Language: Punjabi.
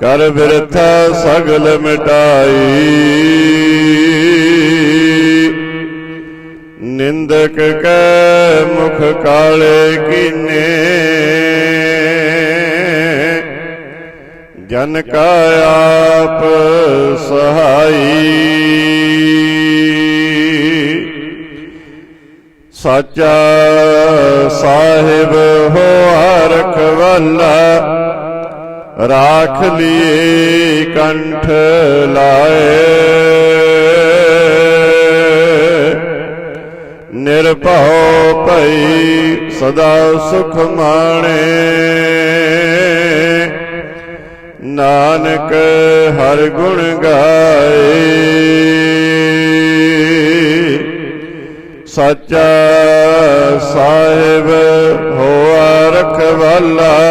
ਕਰ ਬਿਰਥਾ ਸਗਲ ਮਿਟਾਈ। ਨਿੰਦਕ ਕੈ ਮੁਖ ਕਾਲੇ ਕੀਨੇ। ਜਨ ਕਾ ਆਪ ਸਹਾਈ। ਸਾਚਾ ਸਾਹਿਬ ਹੋ ਰਖਵਾਲਾ ਰਾਖ ਲਈ ਕੰਠ ਲਾਏ। ਨਿਰਭਉ ਭਈ ਸਦਾ ਸੁਖ ਮਾਣੇ। ਨਾਨਕ ਹਰ ਗੁਣ ਗਾਏ। ਸੱਚਾ ਸਾਹਿਬ ਹੋਆ ਰਖਵਾਲਾ।